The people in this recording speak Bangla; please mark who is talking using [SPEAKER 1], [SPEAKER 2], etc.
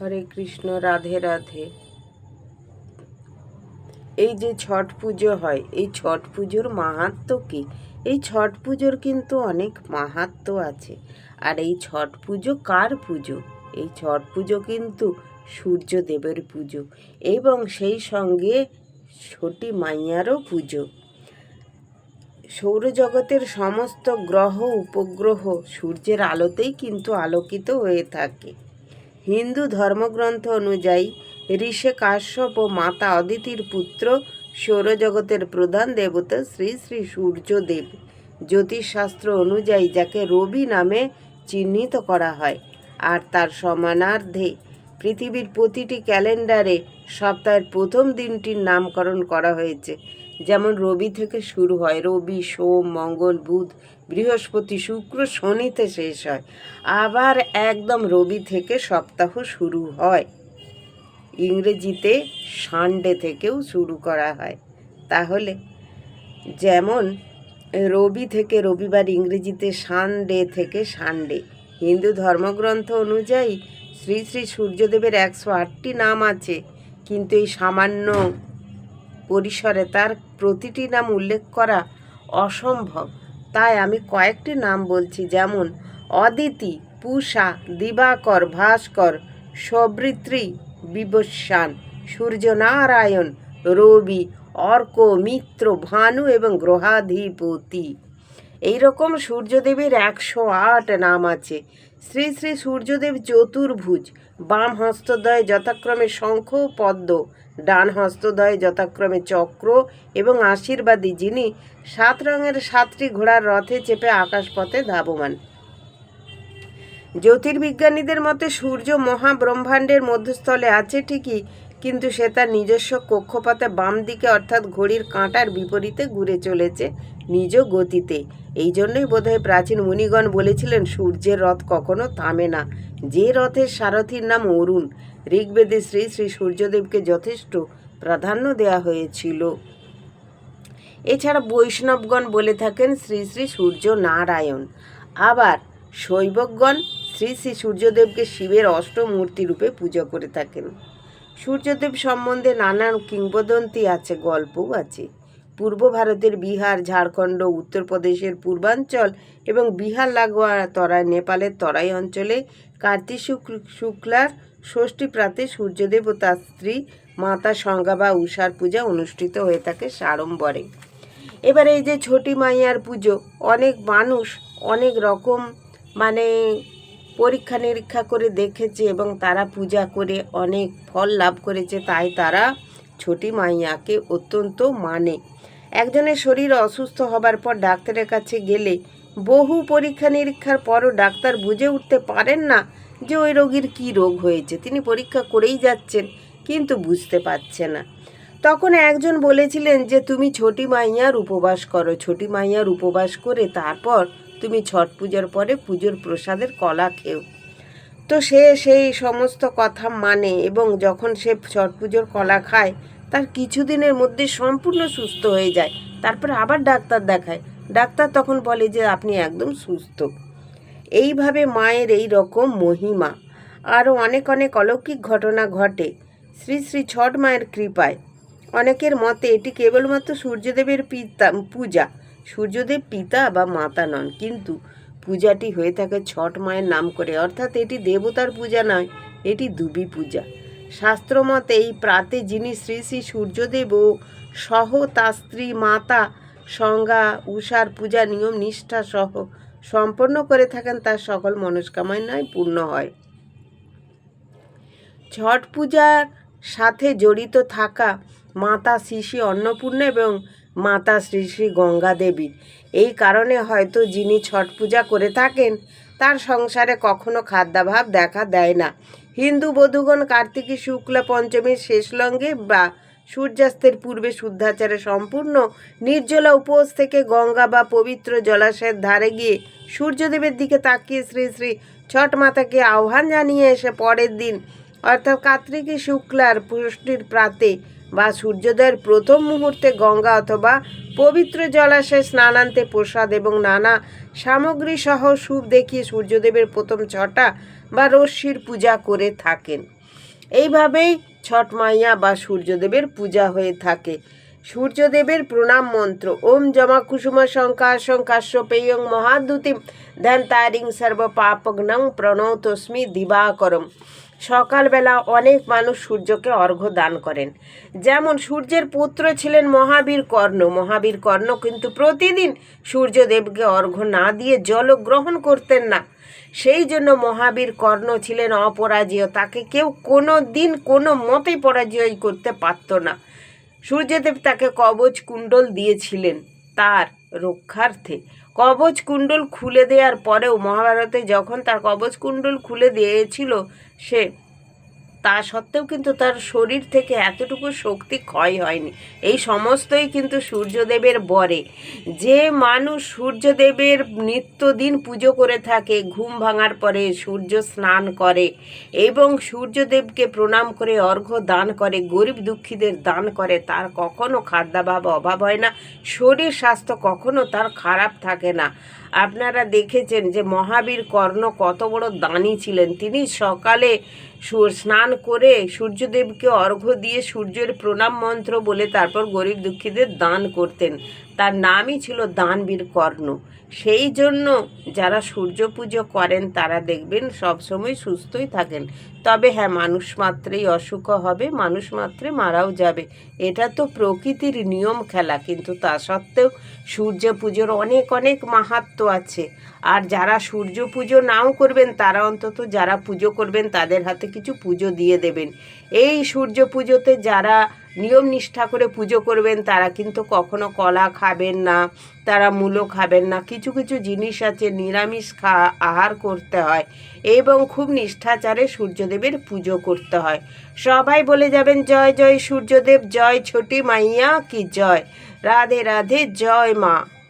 [SPEAKER 1] হরে কৃষ্ণ, রাধে রাধে। এই যে ছট পুজো হয়, এই ছট পুজোর মাহাত্ম কি? এই ছট পুজোর কিন্তু অনেক মাহাত্ম আছে। আর এই ছট পুজো কার পুজো? এই ছট পুজো কিন্তু সূর্যদেবের পুজো এবং সেই সঙ্গে ছোটি মাইয়ারও পুজো। সৌরজগতের সমস্ত গ্রহ, উপগ্রহ সূর্যের আলোতেই কিন্তু আলোকিত হয়ে থাকে। হিন্দু ধর্মগ্রন্থ অনুযায়ী ঋষে কাশ্যপ ও মাতা অদিতির পুত্র সৌরজগতের প্রধান দেবতা শ্রী শ্রী সূর্যদেব। জ্যোতিষশাস্ত্র অনুযায়ী যাকে রবি নামে চিহ্নিত করা হয় আর তার সমানার্ধে পৃথিবীর প্রতিটি ক্যালেন্ডারে সপ্তাহের প্রথম দিনটির নামকরণ করা হয়েছে। যেমন রবি থেকে শুরু হয়, রবি, সোম, মঙ্গল, বুধ, বৃহস্পতি, শুক্র, শনিতে শেষ হয়। আবার একদম রবি থেকে সপ্তাহ শুরু হয়। ইংরেজিতে সানডে থেকেও শুরু করা হয়। তাহলে যেমন রবি থেকে রবিবার ইংরেজিতে সানডে থেকে সানডে। হিন্দু ধর্মগ্রন্থ অনুযায়ী শ্রী শ্রী সূর্যদেবের একশো আটটি নাম আছে, কিন্তু এই সামান্য পরিসরে তার প্রতিটি নাম উল্লেখ করা অসম্ভব। তাই আমি কয়েকটি নাম বলছি, যেমন অদিতি, পূষা, দিবাকর, ভাস্কর সবৃত্রী বিবস্বান সূর্যনারায়ণ, রবি, অর্ক, মিত্র, ভানু এবং গ্রহাধিপতি। এইরকম সূর্যদেবের একশো আট নাম আছে। শ্রী শ্রী সূর্যদেব চতুর্ভুজ বাম হস্তদ্বয়ে যথাক্রমে শঙ্খ ও পদ্ম, ডান হস্তদ্বয়ে যথাক্রমে চক্র এবং আশীর্বাদী, যিনি সাত রঙের সাতটি ঘোড়ার রথে চেপে আকাশপথে ধাবমান। জ্যোতির্বিজ্ঞানীদের মতে সূর্য মহাব্রহ্মাণ্ডের মধ্যস্থলে আছে ঠিকই, কিন্তু সে তার নিজস্ব কক্ষপথে বাম দিকে অর্থাৎ ঘড়ির কাঁটার বিপরীতে ঘুরে চলেছে। নিজ গতিতে। এই জন্যই বোধহয় প্রাচীন মুনিগণ বলেছিলেন, সূর্যের রথ কখনো থামে না। যে রথের সারথীর নাম অরুণ। ঋগ্বেদে শ্রী শ্রী সূর্যদেবকে যথেষ্ট প্রাধান্য দেওয়া হয়েছিল। এছাড়া বৈষ্ণবগণ বলে থাকেন, শ্রী শ্রী সূর্য নারায়ণ আবার শৈবগণ শ্রী শ্রী সূর্যদেবকে শিবের অষ্টমূর্তি রূপে পুজো করে থাকেন। সূর্যদেব সম্বন্ধে নানান কিংবদন্তি আছে, গল্পও আছে। পূর্ব ভারতের বিহার, ঝাড়খণ্ড, উত্তরপ্রদেশের পূর্বাঞ্চল এবং বিহার, লাগোয়া তরাই, নেপালের তরাই অঞ্চলে কার্তিক শুক্ল, শুক্লার ষষ্ঠী প্রাতে সূর্যদেব ও তার স্ত্রী মাতা সংজ্ঞা বা উষার পূজা অনুষ্ঠিত হয়ে থাকে সাড়ম্বরে। এবার এই যে ছোটি মাইয়ার পুজো, অনেক মানুষ অনেক রকম মানে পরীক্ষা নিরীক্ষা করে দেখেছে এবং তারা পূজা করে অনেক ফল লাভ করেছে, তাই তারা ছোটি মাইয়াকে অত্যন্ত মানে একজনের শরীর অসুস্থ হবার পর ডাক্তারের কাছে গেলে বহু পরীক্ষা নিরীক্ষার পরও ডাক্তার বুঝে উঠতে পারেন না যে ওই রোগীর কী রোগ হয়েছে। তিনি পরীক্ষা করেই যাচ্ছেন, কিন্তু বুঝতে পারছে না। তখন একজন বলেছিলেন যে, তুমি ছোটি মাইয়ার উপবাস করো। ছোটি মাইয়ার উপবাস করে তারপর তুমি ছট পূজার পরে পুজোর প্রসাদের কলা খেও। তো সে সেই সমস্ত কথা মানে এবং যখন সে ছট পুজোর কলা খায় তার কিছুদিনের মধ্যে সম্পূর্ণ সুস্থ হয়ে যায়। তারপর আবার ডাক্তার দেখায়। ডাক্তার তখন বলে যে, আপনি একদম সুস্থ। এইভাবে মায়ের এই রকম মহিমা। আরও অনেক অনেক অলৌকিক ঘটনা ঘটে। শ্রী শ্রী ছট মায়ের কৃপায়। অনেকের মতে এটি কেবলমাত্র সূর্যদেবের পিতা, পূজা। সূর্যদেব পিতা বা মাতা নন, কিন্তু পূজাটি হয়ে থাকে ছট মায়ের নাম করে। অর্থাৎ এটি দেবতার পূজা নয়, এটি দুবি পূজা। শাস্ত্রমতে এই প্রাতে যিনি শ্রী শ্রী সূর্যদেব ও সহ তার স্ত্রী মাতা সংজ্ঞা, উষার পূজা, নিয়ম, নিষ্ঠা সহ সম্পন্ন করে থাকেন, তার সকল মনস্কামনায় পূর্ণ হয়। ছট পূজার সাথে জড়িত থাকা মাতা শ্রী শ্রী অন্নপূর্ণা এবং মাতা শ্রী শ্রী গঙ্গা দেবী এই কারণে হয়তো যিনি ছট পূজা করে থাকেন, তার সংসারে কখনো খাদ্যাভাব দেখা দেয় না। হিন্দু বধূগণ কার্তিকী, শুক্লা পঞ্চমীর শেষ লঙ্গে বা সূর্যাস্তের পূর্বে শুদ্ধাচারে সম্পূর্ণ নির্জলা উপোস থেকে গঙ্গা বা পবিত্র জলাশয়ের ধারে গিয়ে সূর্যদেবের দিকে তাকিয়ে শ্রী শ্রী ছট মাতাকে আহ্বান জানিয়ে এসে পরের দিন, অর্থাৎ কার্তিকী, শুক্লার পুষ্টির প্রাতে বা সূর্যোদয়ের প্রথম মুহূর্তে গঙ্গা অথবা পবিত্র জলাশয়ে স্নানান্তে প্রসাদ এবং নানা সামগ্রী সহ শুভ দেখিয়ে সূর্যদেবের প্রথম ছটা বা রশ্মির পূজা করে থাকেন। এইভাবেই ছট মাইয়া বা সূর্যদেবের পূজা হয়ে থাকে। সূর্যদেবের প্রণাম মন্ত্র, ওম জমা কুসুম শঙ্কাশ্য পেয়ং মহাদুতিম ধ্যান তারিং সর্ব পাপগ্নং প্রণতস্মি দিবাকরম। সকালবেলা অনেক মানুষ সূর্যকে অর্ঘ্য দান করেন। যেমন সূর্যের পুত্র ছিলেন মহাবীর কর্ণ। মহাবীর কর্ণ কিন্তু প্রতিদিন সূর্যদেবকে অর্ঘ্য না দিয়ে জল গ্রহণ করতেন না। সেই জন্য মহাবীর কর্ণ ছিলেন অপরাজেয়। তাকে কেউ কোনো দিন কোনো মতেই পরাজয় করতে পারত না। সূর্যদেব তাকে কবচ কুণ্ডল দিয়েছিলেন। তার রক্ষার্থে। কবচ কুণ্ডল খুলে দেওয়ার পরেও মহাভারতে যখন তার কবচ কুণ্ডল খুলে দিয়েছিল সে তা সত্ত্বেও কিন্তু তার শরীর থেকে এতটুকু শক্তি ক্ষয় হয়নি। এই সমস্তই কিন্তু সূর্যদেবের বরে। যে মানুষ সূর্যদেবের নিত্যদিন পুজো করে থাকে, ঘুম ভাঙার পরে সূর্য স্নান করে এবং সূর্যদেবকে প্রণাম করে অর্ঘ্য দান করে, গরিব দুঃখীদের দান করে, তার কখনো খাদ্যাভাব অভাব হয় না। শরীর স্বাস্থ্য কখনো তার খারাপ থাকে না। আপনারা দেখেছেন যে মহাবীর কর্ণ কত বড় দানি ছিলেন। তিনি সকালে স্নান করে সূর্যদেবকে অর্ঘ্য দিয়ে সূর্যের প্রণাম মন্ত্র বলে তারপর গরিব দুঃখীদের দান করতেন। তার নামই ছিল দানবীর কর্ণ। সেই জন্য যারা সূর্য পুজো করেন, তারা দেখবেন সবসময় সুস্থই থাকেন। তবে হ্যাঁ মানুষ মাত্রেই অসুখ হবে, মানুষ মাত্রে মারাও যাবে। এটা তো প্রকৃতির নিয়ম খেলা, কিন্তু তা সত্ত্বেও সূর্য পুজোর অনেক অনেক মাহাত্ম আছে। আর যারা সূর্য পুজো নাও করবেন, তারা অন্তত যারা পুজো করবেন, তাদের হাতে কিছু পুজো দিয়ে দেবেন। এই সূর্য পুজোতে যারা নিয়ম নিষ্ঠা করে পুজো করবেন, তারা কিন্তু কখনো কলা খাবেন না, তারা মূলো খাবেন না। কিছু কিছু জিনিস আছে নিরামিষ খা, আহার করতে হয় এবং খুব নিষ্ঠাচারে সূর্যদেবের পুজো করতে হয়। সবাই বলে যাবেন, জয় জয় সূর্যদেব, জয় ছোটি মাইয়া কি জয়? রাধে রাধে, জয় মা।